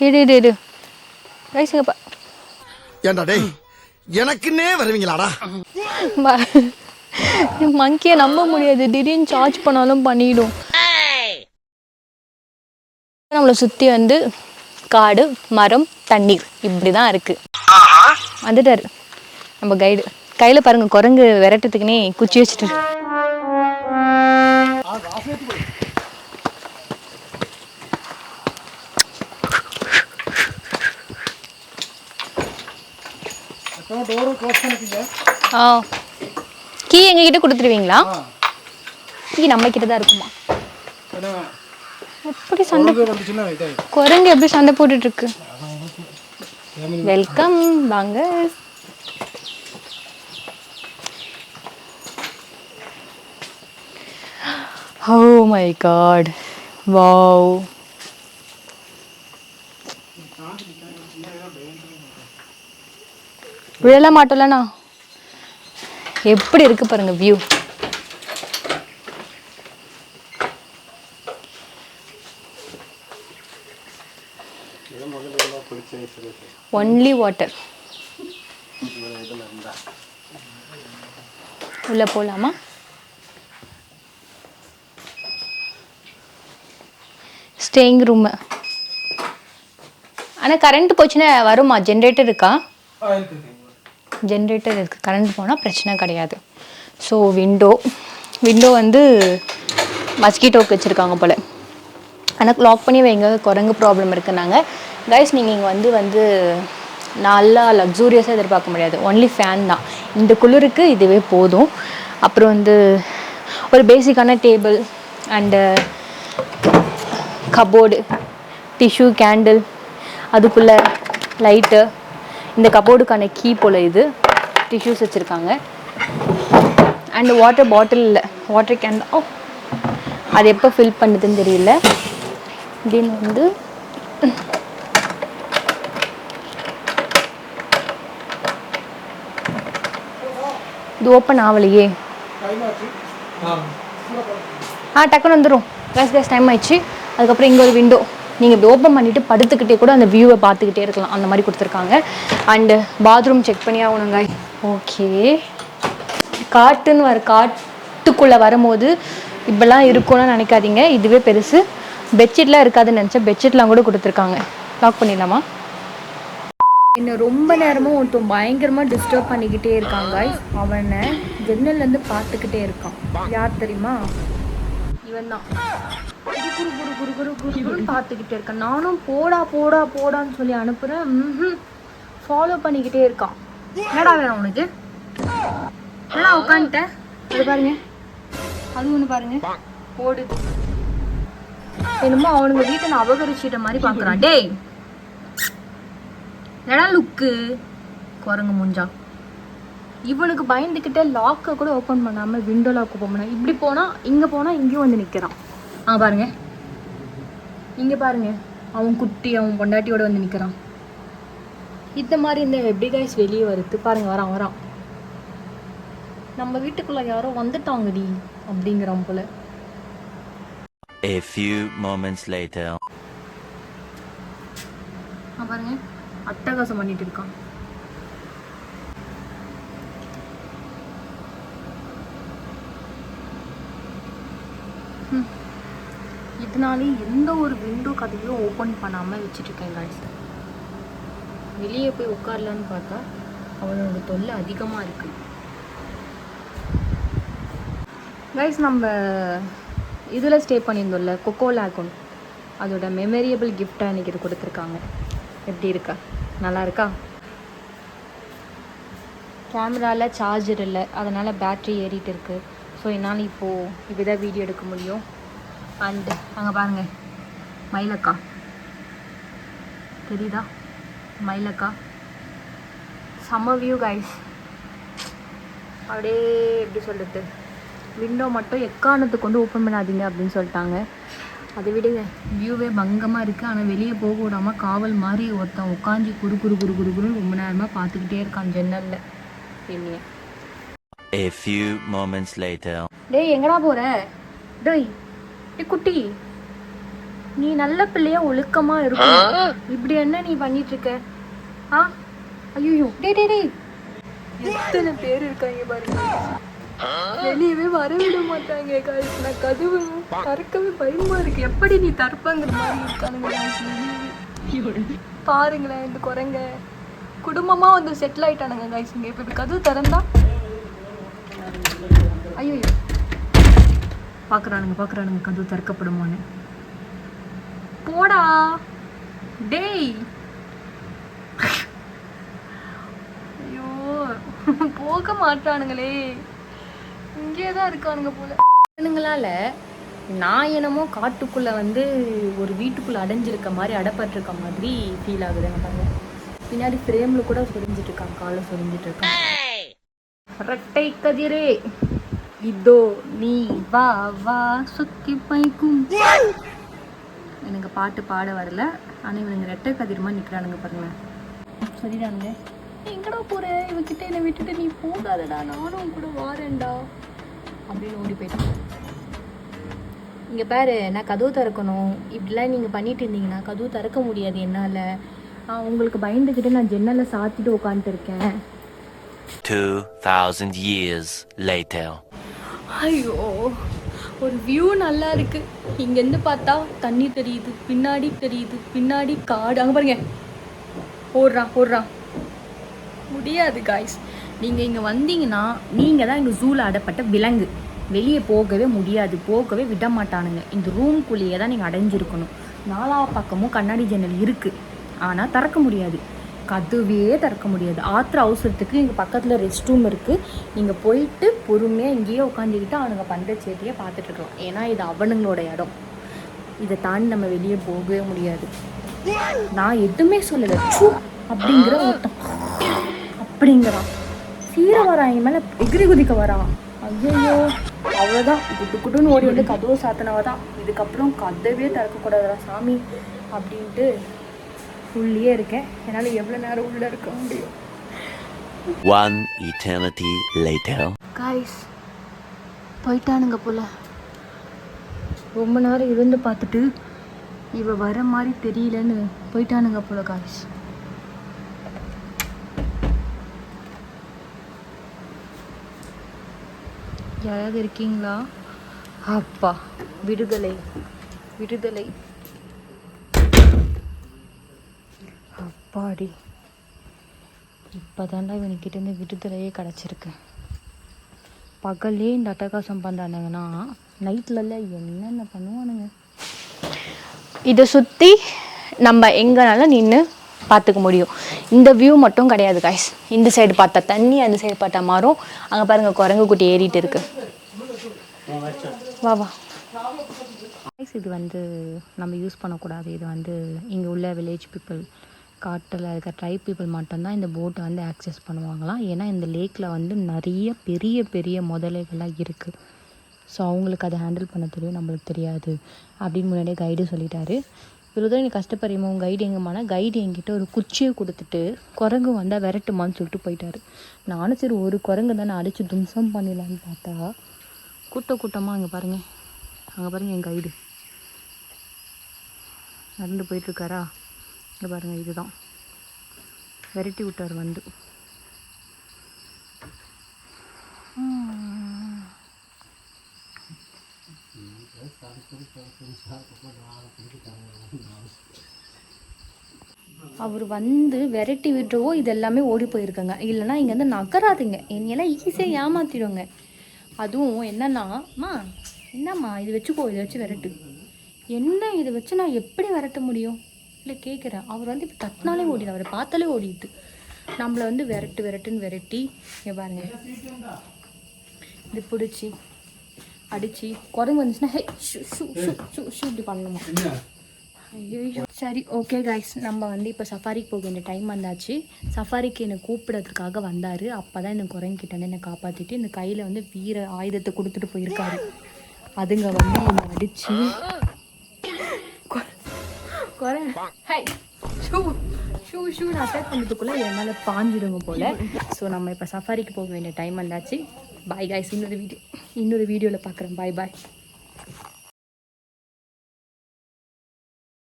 இடு இடு இடு ரைஸ் இங்க பா. ஏண்டா டேய் எனக்குன்னே வருவீங்களாடா? மங்கியை நம்ப முடியாது. திடீர்னு சார்ஜ் பண்ணாலும் பண்ணிடும். நம்மளை சுற்றி வந்து காடு மரம் தண்ணீர் இப்படி தான் இருக்கு. வந்துட்டாரு. நம்ம கைடு கையில் பாருங்க குரங்கு விரட்டுறதுக்குனே குச்சி வச்சுட்டு டோரும் க்ளோஸ் பண்ணிக்கங்க. ஆ. கீ எங்ககிட்ட கொடுத்துருவீங்களா? கீ நம்ம கிட்ட தான் இருக்குமா எப்படி சண்டை குரங்கு எப்படி சண்டை போட்டுட்டு இருக்கு வெல்கம் வாங்க. ஓ மை காட் வாவ் விழல மாட்டோம்லண்ணா எப்படி இருக்கு பாருங்க வியூ ஒன்லி வாட்டர் உள்ள போலாமா? ஸ்டேயிங் ரூமு ஆனால் கரண்ட் போச்சுன்னா வருமா? ஜென்ரேட்டர் இருக்கா? இருக்கு. ஜென்ரேட்டர் இருக்குது கரண்ட் போனால் பிரச்சனை கிடையாது. ஸோ விண்டோ விண்டோ வந்து மஸ்கிட்டோக்கு வச்சுருக்காங்க போல். ஆனால் லாக் பண்ணி வைங்க. குரங்கு ப்ராப்ளம் இருக்குன்னாங்க. கைஸ் நீங்கள் இங்கே வந்து வந்து நல்லா லக்ஸூரியஸாக எதிர்பார்க்க முடியாது. ஒன்லி ஃபேன் தான். இந்த குளிருக்கு இதுவே போதும். அப்புறம் வந்து ஒரு பேசிக்கான table and cupboard tissue candle அதுக்குள்ளே லைட்டு இந்த கபோர்டுக்கான கீ போல் இது. டிஷ்யூஸ் வச்சுருக்காங்க. அண்ட் வாட்டர் பாட்டில் இல்லை. வாட்டர் கேன் ஓ அது எப்போ ஃபில் பண்ணுதுன்னு தெரியல. தென் வந்து இது ஓப்பன் ஆகலையே ஆ. டக்குன்னு வந்துடும் கேஸ் கேஸ் டைம் ஆயிடுச்சு. அதுக்கப்புறம் இங்கே ஒரு விண்டோ நீங்கள் இப்படி ஓப்பன் பண்ணிவிட்டு படுத்துக்கிட்டே கூட அந்த வியூவை பார்த்துக்கிட்டே இருக்கலாம். அந்த மாதிரி கொடுத்துருக்காங்க. அண்டு பாத்ரூம் செக் பண்ணி ஆகணுங்க ஓகே காட்டுன்னு வர காட்டுக்குள்ளே வரும்போது இப்பெல்லாம் இருக்கும்னு நினைக்காதீங்க. இதுவே பெருசு. பெட்ஷீட்லாம் இருக்காதுன்னு நினச்சேன் பெட்ஷீட்லாம் கூட கொடுத்துருக்காங்க. லாக் பண்ணிடலாமா? என்ன ரொம்ப நேரமாக ஒருத்தன் பயங்கரமாக டிஸ்டர்ப் பண்ணிக்கிட்டே இருக்கான் guys. அவனை ஜன்னல்லேருந்து பார்த்துக்கிட்டே இருக்கான். யார் தெரியுமா? இவன் தான் குரு குரு குரு குரு குரு குருன்னு பார்த்துக்கிட்டே இருக்கேன் நானும் போடா போடா போடான்னு சொல்லி அனுப்புகிறேன் ஃபாலோ பண்ணிக்கிட்டே இருக்கான் என்னடா வேணும் உனக்கு என்னடா உட்காந்துட்டேன் அது பாருங்க அது ஒன்று பாருங்க ஓடுது என்னமோ அவனுங்க வீட்டை நான் அபகரிச்சிட்ட மாதிரி பார்க்குறான் டேய் என்னடா லுக்கு குரங்கு முஞ்சா இவனுக்கு பயந்துக்கிட்டே லாக்கை கூட ஓப்பன் பண்ணாமல் விண்டோ லாக் ஓப்பன் பண்ண இப்படி போனால் இங்கே போனால் இங்கேயும் வந்து நிற்கிறான் ஆ பாருங்க. இங்கே பாருங்க. அவன் குட்டி அவன் பொண்டாட்டியோட வந்து நிற்கிறான் இந்த மாதிரி இந்த எப்படி கைஸ் வெளியே வருது பாருங்க வரான் வரான். நம்ம வீட்டுக்குள்ள யாரோ வந்துட்டாங்கடி அப்படிங்கிறான் போல. A few moments later. பாருங்க. அட்டகாசம் பண்ணிட்டு இருக்கான். அதனாலே எந்த ஒரு விண்டோ கதையும் ஓப்பன் பண்ணாமல் வச்சுட்ருக்கேன் கைஸ் வெளியே போய் உட்காரலான்னு பார்த்தா அவனோட தொல்லை அதிகமாக இருக்குது கைஸ் நம்ம இதில் ஸ்டே பண்ணியிருந்தோம்ல கொக்கோ லேகோன் அதோட மெமரியபிள் கிஃப்டாக எனக்கு இது கொடுத்துருக்காங்க. எப்படி இருக்கா? நல்லா இருக்கா? கேமராவில் சார்ஜர் இல்லை அதனால் பேட்ரி ஏறிட்டு இருக்குது ஸோ என்னால் இப்போது இப்படி தான் வீடியோ எடுக்க முடியும். அண்ட் அங்கே பாருங்கள் மயிலக்கா. தெரியுதா? மயிலக்கா. செம்ம வியூ கைஸ் அப்படியே எப்படி சொல்கிறது விண்டோ மட்டும் எக்காரணத்துக்கு கொண்டு ஓப்பன் பண்ணாதீங்க அப்படின்னு சொல்லிட்டாங்க. அதை விடுங்க. வியூவே பங்கமாக இருக்குது ஆனால் வெளியே போக விடாமல் காவல் மாதிரி ஒருத்தன் உட்காந்து குறு குறு குறு குறு குருன்னு ரொம்ப நேரமாக பார்த்துக்கிட்டே இருக்கான் ஜன்னலில். என்னைய. A few moments later. டேய் எங்கடா போற? டேய் குட்டி. நீ நல்ல பிள்ளையா ஒழுக்கமா இருக்கும் இப்படி என்ன நீ பண்ணிட்டு இருக்க ஆ? ஐயோ டே டே டே எத்தனை பேர் இருக்காங்க பாருங்க வெளியவே வர விட மாட்டாங்க. guys. நான் கதவு திறக்கவே பயமா இருக்கு. எப்படி நீ தரப்பங்கிற மாதிரி இருக்கானுங்க. பாருங்களேன் இந்த குரங்க. குடும்பமா வந்து செட்டில் ஆயிட்டானுங்க கைஸ் இங்க இப்ப கதவு திறந்தா? ஐயோ பாக்குறானுங்க பாக்குறானுங்க கதவு திறக்கப்படுமான்னு. போடா. டேய். ஐயோ போக மாட்டானுங்களே. இங்கே தான் இருக்கானுங்க போல. இவனுங்களால நான் என்னமோ காட்டுக்குள்ள வந்து ஒரு வீட்டுக்குள்ள அடைஞ்சிருக்க மாதிரி அடப்பட்டிருக்க மாதிரி ஃபீல் ஆகுதுங்க பாருங்க பின்னாடி ஃப்ரேம்ல கூட சொரிஞ்சிட்டு இருக்கான் காலை சொரிஞ்சிட்டு இருக்கான். ரெட்டை கதிரே. இதோ நீ வா வா சுத்தி பைக்கும். எனக்கு பாட்டு பாட வரல. ஆனால் இவனுங்க ரெட்டை கதிரமா நிற்கிறானுங்க பாருங்க. சரிடானுங்க எங்கடா போற? இவகிட்ட என்னை விட்டுட்டு நீ போகாதடா. நானும் கூட வாரேன்டா. அப்படின்னு ஓடி போயிட்டான். இங்கே பாரு நான் கதவு திறக்கணும். இப்படிலாம் நீங்கள் பண்ணிட்டு இருந்தீங்கன்னா கதவு திறக்க முடியாது என்னால். நான் உங்களுக்கு பயந்துக்கிட்டு நான் ஜன்னலை சாத்திட்டு உட்காந்துட்டு இருக்கேன். 2,000 years later. ஐயோ ஒரு வியூ நல்லா இருக்கு. இங்கேருந்து பார்த்தா தண்ணி தெரியுது பின்னாடி தெரியுது பின்னாடி காடு. அங்கே பாருங்க. போடுறான் போடுறான் முடியாது காய்ஸ் நீங்கள் இங்கே வந்தீங்கன்னா நீங்கள் தான் இங்கே ஜூவில் அடப்பட்ட விலங்கு. வெளியே போகவே முடியாது போகவே விட மாட்டானுங்க. இந்த ரூம்குள்ளேயே தான் நீங்கள் அடைஞ்சிருக்கணும். நாலா பக்கமும் கண்ணாடி ஜன்னல் இருக்குது ஆனால் திறக்க முடியாது. கதவே திறக்க முடியாது. ஆத்திர அவசரத்துக்கு இங்கே பக்கத்தில் ரெஸ்ட் ரூம் இருக்குது நீங்கள் போயிட்டு பொறுமையாக இங்கேயே உட்காந்துக்கிட்டு அவனுங்க பண்ணுற சேட்டியை பார்த்துட்ருக்கலாம் ஏன்னா இது அவனுங்களோட இடம். இதை தாண்டி நம்ம வெளியே போகவே முடியாது. நான் எதுவுமே சொல்லலை. சூ அப்படிங்கிற ஒருத்தன். அப்படிங்கிறான். சீர வரான். என் மேலே எகிரி குதிக்க வரான். ஐயோ அவ்வளோதான் குட்டு குட்டுன்னு ஓடி வந்து கதவு சாத்தினவ தான் இதுக்கப்புறம் கதவே திறக்கக்கூடாதுடா சாமி. அப்படின்ட்டு உள்ளே இருக்கேன். என்னால் எவ்வளோ நேரம் உள்ளே இருக்க முடியும்? One eternity later. காய்ஸ் போயிட்டானுங்க போல. ரொம்ப நேரம் இருந்து பார்த்துட்டு இவ வர மாதிரி தெரியலன்னு போயிட்டானுங்க போல காய்ஸ் யாராவது இருக்கீங்களா? அப்பா விடுதலை. விடுதலை. அப்பாடி. இப்போதாண்டா இவனுக்கிட்டேருந்து விடுதலையே கிடச்சிருக்கு. பகல்லே இந்த அட்டகாசம் பண்ணுறானுங்கன்னா நைட்லலாம் என்னென்ன பண்ணுவானுங்க? இதை சுற்றி நம்ம எங்கனாலும் நின்று பார்த்துக்க முடியும். இந்த வியூ மட்டும் கிடையாது காய்ஸ் இந்த சைடு பார்த்தா தண்ணி அந்த சைடு பார்த்தா மாறும் அங்கே பாருங்க குரங்கு குட்டி ஏறிட்டு இருக்கு. வா வா. காய்ஸ் இது வந்து நம்ம யூஸ் பண்ணக்கூடாது. இது வந்து இங்கே உள்ள வில்லேஜ் பீப்புள் காட்டில் இருக்க ட்ரைப் பீப்புள் மட்டும்தான் இந்த போட்டை வந்து ஆக்சஸ் பண்ணுவாங்களாம். ஏன்னா இந்த லேக்கில் வந்து நிறைய பெரிய பெரிய முதலைகள்லாம் இருக்குது ஸோ அவங்களுக்கு அதை ஹேண்டில் பண்ண தெரியும் நம்மளுக்கு தெரியாது. அப்படின்னு முன்னாடியே கைடு சொல்லிட்டாரு. இவ்வளோ தூரம் நீ கஷ்டப்படுறியமா உங்கள் கைடு எங்கம்மானா கைடு என்கிட்ட ஒரு குச்சியை கொடுத்துட்டு குரங்கு வந்தால் விரட்டுமான்னு சொல்லிட்டு போயிட்டாரு. நானும் சரி ஒரு குரங்கு தானே அடித்து தும்சம் பண்ணிடலான்னு பார்த்தா கூட்ட கூட்டமாக அங்கே பாருங்கள் அங்கே பாருங்கள் என் கைடு நடந்து போயிட்டுருக்காரா இங்கே பாருங்கள் இதுதான். விரட்டி விட்டார் வந்து அவர் வந்து விரட்டி விட்டுறவோ இது எல்லாமே ஓடி போயிருக்கங்க. இல்லைன்னா இங்கே வந்து நகராதுங்க. என்னையெல்லாம் ஈஸியாக ஏமாத்திடுங்க அதுவும் என்னன்னாம்மா என்னம்மா இது வச்சுக்கோ இதை வச்சு விரட்டு. என்ன இதை வச்சு நான் எப்படி விரட்ட முடியும்? இல்லை கேட்குறேன். அவர் வந்து இப்போ தட்டினாலே ஓடிடு அவரை பார்த்தாலே ஓடிடுது. நம்மளை வந்து விரட்டு விரட்டுன்னு விரட்டி பாருங்க. இது பிடிச்சி அடிச்சு குரங்கு வந்துச்சுன்னா hey shoo shoo shoo shoo shoo இப்படி பண்ணணுமா? ஐயோ சரி ஓகே கைஸ் நம்ம வந்து இப்போ சஃபாரிக்கு போக வேண்டிய டைம் வந்தாச்சு. சஃபாரிக்கு என்னை கூப்பிடுறதுக்காக வந்தார். அப்போ தான் இந்த குரங்கிட்ட என்னை காப்பாற்றிட்டு இந்த கையில் வந்து வீர ஆயுதத்தை கொடுத்துட்டு போயிருக்காரு. அதுங்க வந்து என்னை அடித்து குறை ஹை. ஷூ. Shoo shoo. அட்டாக் பண்ணுறதுக்குள்ளே என் மேலே பாஞ்சிடுங்க போல். ஸோ நம்ம இப்போ சஃபாரிக்கு போக வேண்டிய டைம் வந்தாச்சு. பாய் காய்ஸ் இன்னொரு வீடியோ இன்னொரு வீடியோவில் பார்க்குறேன் பாய் பாய்